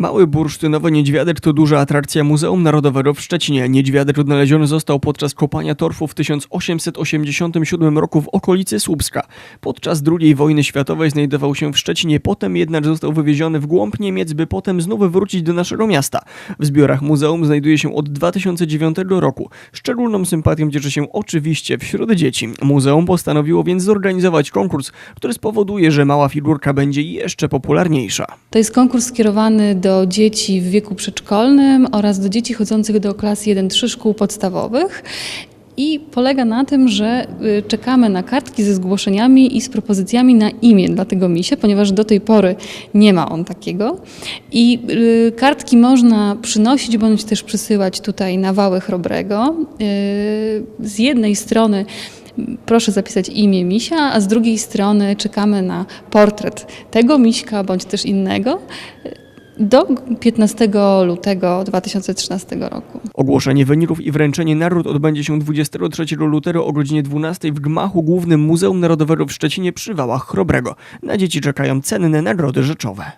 Mały bursztynowy niedźwiadek to duża atrakcja Muzeum Narodowego w Szczecinie. Niedźwiadek odnaleziony został podczas kopania torfu w 1887 roku w okolicy Słupska. Podczas II wojny światowej znajdował się w Szczecinie, potem jednak został wywieziony w głąb Niemiec, by potem znów wrócić do naszego miasta. W zbiorach muzeum znajduje się od 2009 roku. Szczególną sympatią cieszy się oczywiście wśród dzieci. Muzeum postanowiło więc zorganizować konkurs, który spowoduje, że mała figurka będzie jeszcze popularniejsza. To jest konkurs skierowany do dzieci w wieku przedszkolnym oraz do dzieci chodzących do klas 1-3 szkół podstawowych. I polega na tym, że y, czekamy na kartki ze zgłoszeniami i z propozycjami na imię dla tego misia, ponieważ do tej pory nie ma on takiego. I y, kartki można przynosić bądź też przysyłać tutaj na wały chrobrego. Y, Z jednej strony proszę zapisać imię misia, a z drugiej strony czekamy na portret tego miśka bądź też innego do 15 lutego 2013 roku. Ogłoszenie wyników i wręczenie nagród odbędzie się 23 lutego o godzinie 12 w gmachu głównym Muzeum Narodowego w Szczecinie przy Wałach Chrobrego. Na dzieci czekają cenne nagrody rzeczowe.